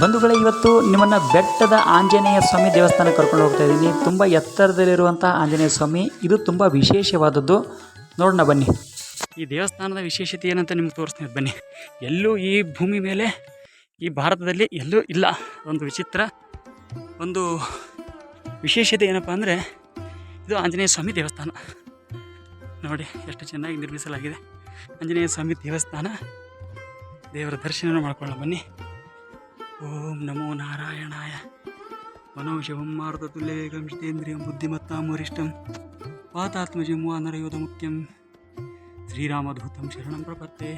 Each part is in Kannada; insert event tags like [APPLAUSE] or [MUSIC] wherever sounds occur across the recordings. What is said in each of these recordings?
ಬಂಧುಗಳೇ, ಇವತ್ತು ನಿಮ್ಮನ್ನು ಬೆಟ್ಟದ ಆಂಜನೇಯ ಸ್ವಾಮಿ ದೇವಸ್ಥಾನ ಕರ್ಕೊಂಡು ಹೋಗ್ತಾ ಇದ್ದೀನಿ. ತುಂಬ ಎತ್ತರದಲ್ಲಿರುವಂಥ ಆಂಜನೇಯ ಸ್ವಾಮಿ. ಇದು ತುಂಬ ವಿಶೇಷವಾದದ್ದು. ನೋಡೋಣ ಬನ್ನಿ. ಈ ದೇವಸ್ಥಾನದ ವಿಶೇಷತೆ ಏನಂತ ನಿಮ್ಗೆ ತೋರಿಸ್ತೀನಿ. ಬನ್ನಿ. ಎಲ್ಲೂ ಈ ಭೂಮಿ ಮೇಲೆ, ಈ ಭಾರತದಲ್ಲಿ ಎಲ್ಲೂ ಇಲ್ಲ. ಒಂದು ವಿಚಿತ್ರ, ಒಂದು ವಿಶೇಷತೆ ಏನಪ್ಪ ಅಂದರೆ, ಇದು ಆಂಜನೇಯ ಸ್ವಾಮಿ ದೇವಸ್ಥಾನ. ನೋಡಿ, ಎಷ್ಟು ಚೆನ್ನಾಗಿ ನಿರ್ಮಿಸಲಾಗಿದೆ. ಆಂಜನೇಯ ಸ್ವಾಮಿ ದೇವಸ್ಥಾನ. ದೇವರ ದರ್ಶನ ಮಾಡ್ಕೊಳ್ಳೋಣ ಬನ್ನಿ. ಓಂ ನಮೋ ನಾರಾಯಣಾಯ. ಮನೋಶವಂ ಮಾರುತ ತುಲ್ಯವೇಗಂ ಜಿತೇಂದ್ರಿಯಂ ಬುದ್ಧಿಮತ್ತಾಂ ವರಿಷ್ಠಂ ಪಾತಾತ್ಮಜಂ ವಾನರಯೋಧ ಮುಖ್ಯಂ. ಶ್ರೀರಾಮಧೂತಂ ಶರಣಂ ಪ್ರಪತ್ತೆ.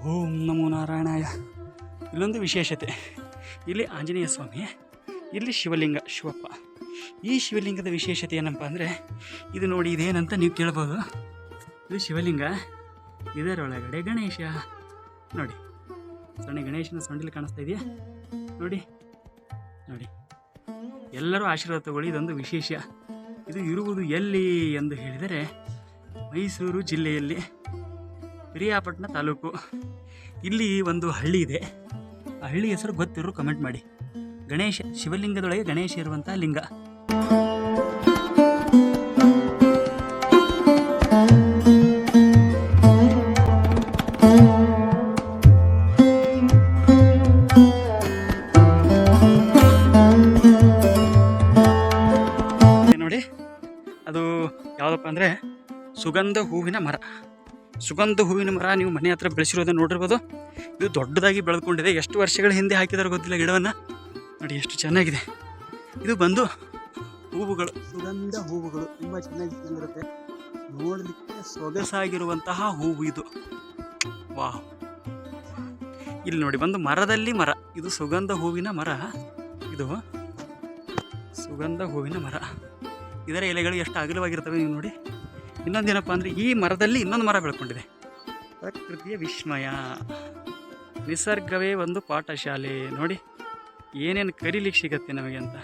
ಓಂ ನಮೋ ನಾರಾಯಣಾಯ. ಇಲ್ಲೊಂದು ವಿಶೇಷತೆ. ಇಲ್ಲಿ ಆಂಜನೇಯ ಸ್ವಾಮಿ, ಇಲ್ಲಿ ಶಿವಲಿಂಗ ಶಿವಪ್ಪ. ಈ ಶಿವಲಿಂಗದ ವಿಶೇಷತೆ ಏನಪ್ಪ ಅಂದರೆ, ಇದು ನೋಡಿ ಇದೇನಂತ ನೀವು ಕೇಳ್ಬೋದು. ಇದು ಶಿವಲಿಂಗ, ಇದರೊಳಗಡೆ ಗಣೇಶ. ನೋಡಿ. ಸಣ್ಣ ಗಣೇಶನ ಸೊಂಡಿಲು ಕಾಣಿಸ್ತಾ ಇದೆಯಾ? ನೋಡಿ ನೋಡಿ. ಎಲ್ಲರೂ ಆಶೀರ್ವಾದ ತಗೊಳ್ಳಿ ಇದೊಂದು ವಿಶೇಷ. ಇದು ಇರುವುದು ಎಲ್ಲಿ ಎಂದು ಹೇಳಿದರೆ ಮೈಸೂರು ಜಿಲ್ಲೆಯಲ್ಲಿ ಪಿರಿಯಾಪಟ್ಟಣ ತಾಲೂಕು. ಇಲ್ಲಿ ಒಂದು ಹಳ್ಳಿ ಇದೆ. ಆ ಹಳ್ಳಿ ಹೆಸರು ಗೊತ್ತಿರೋ ಕಮೆಂಟ್ ಮಾಡಿ. ಗಣೇಶ ಶಿವಲಿಂಗದೊಳಗೆ ಗಣೇಶ ಇರುವಂಥ ಲಿಂಗ. ಯಾವುದಪ್ಪ ಅಂದರೆ ಸುಗಂಧ ಹೂವಿನ ಮರ. ಸುಗಂಧ ಹೂವಿನ ಮರ ನೀವು ಮನೆ ಹತ್ರ ಬೆಳೆಸಿರೋದನ್ನ ನೋಡಿರ್ಬೋದು. ಇದು ದೊಡ್ಡದಾಗಿ ಬೆಳೆದುಕೊಂಡಿದೆ. ಎಷ್ಟು ವರ್ಷಗಳ ಹಿಂದೆ ಹಾಕಿದಾರೋ ಗೊತ್ತಿಲ್ಲ ಗಿಡವನ್ನು. ನೋಡಿ ಎಷ್ಟು ಚೆನ್ನಾಗಿದೆ. ಇದು ಬಂದು ಹೂವುಗಳು. ಸುಗಂಧ ಹೂವುಗಳು ತುಂಬ ಚೆನ್ನಾಗಿ ಚೆನ್ನಾಗಿರುತ್ತೆ ನೋಡಲಿಕ್ಕೆ ಸೊಗಸಾಗಿರುವಂತಹ ಹೂವು ಇದು. ವಾಹ್. ಇಲ್ಲಿ ನೋಡಿ ಬಂದು ಮರದಲ್ಲಿ ಮರ. ಇದು ಸುಗಂಧ ಹೂವಿನ ಮರ. ಇದು ಸುಗಂಧ ಹೂವಿನ ಮರ. ಇದರ ಎಲೆಗಳು ಎಷ್ಟು ಅಗಲವಾಗಿರ್ತವೆ ನೀವು ನೋಡಿ. ಇನ್ನೊಂದು ಏನಪ್ಪ ಅಂದರೆ ಈ ಮರದಲ್ಲಿ ಇನ್ನೊಂದು ಮರ ಬೆಳ್ಕೊಂಡಿದೆ. ಪ್ರಕೃತಿಯ ವಿಸ್ಮಯ. ನಿಸರ್ಗವೇ ಒಂದು ಪಾಠಶಾಲೆ. ನೋಡಿ, ಏನೇನು ಕರೀಲಿಕ್ಕೆ ಸಿಗತ್ತೆ ನಮಗೆ ಅಂತ.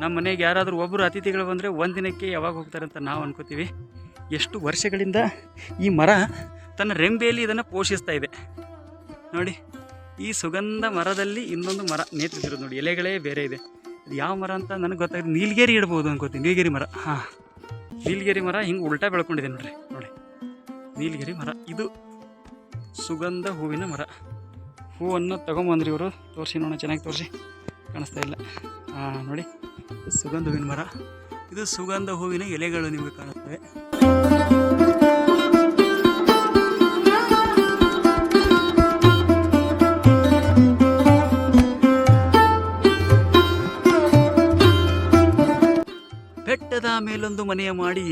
ನಮ್ಮ ಮನೆಗೆ ಯಾರಾದರೂ ಒಬ್ಬರು ಅತಿಥಿಗಳು ಬಂದರೆ ಒಂದಿನಕ್ಕೆ ಯಾವಾಗ ಹೋಗ್ತಾರೆ ಅಂತ ನಾವು ಅನ್ಕೋತೀವಿ. ಎಷ್ಟು ವರ್ಷಗಳಿಂದ ಈ ಮರ ತನ್ನ ರೆಂಬೆಯಲ್ಲಿ ಇದನ್ನು ಪೋಷಿಸ್ತಾ ಇದೆ. ನೋಡಿ, ಈ ಸುಗಂಧ ಮರದಲ್ಲಿ ಇನ್ನೊಂದು ಮರ ನೇತೃತ್ತಿರೋದು ನೋಡಿ. ಎಲೆಗಳೇ ಬೇರೆ ಇದೆ. ಇದು ಯಾವ ಮರ ಅಂತ ನನಗೆ ಗೊತ್ತಾಗಿದೆ ನೀಲಗಿರಿ ಇಡ್ಬೋದು ಅನ್ಕೋತೀನಿ. ನೀಲಗಿರಿ ಮರ. ಹಾಂ. ನೀಲಗಿರಿ ಮರ ಹಿಂಗೆ ಉಲ್ಟಾ ಬೆಳ್ಕೊಂಡಿದೆ ನೋಡ್ರಿ. ನೋಡಿ. ನೀಲಗಿರಿ ಮರ. ಇದು ಸುಗಂಧ ಹೂವಿನ ಮರ. ಹೂವನ್ನು ತಗೊಂಬಂದ್ರಿ ಇವರು. ತೋರಿಸಿ ನೋಡೋಣ, ಚೆನ್ನಾಗಿ ತೋರಿಸಿ. ಕಾಣಿಸ್ತಾ ಇಲ್ಲ. ಹಾಂ, ನೋಡಿ. ಸುಗಂಧ ಹೂವಿನ ಮರ. ಇದು ಸುಗಂಧ ಹೂವಿನ ಎಲೆಗಳು ನಿಮಗೆ ಕಾಣುತ್ತವೆ ಬೆಟ್ಟದ ಮೇಲೊಂದು ಮನೆಯ ಮಾಡಿ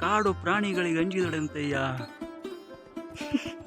ಕಾಡು ಪ್ರಾಣಿಗಳಿಗೆ ಅಂಜಿದೊಡೆಂತಯ್ಯ [LAUGHS]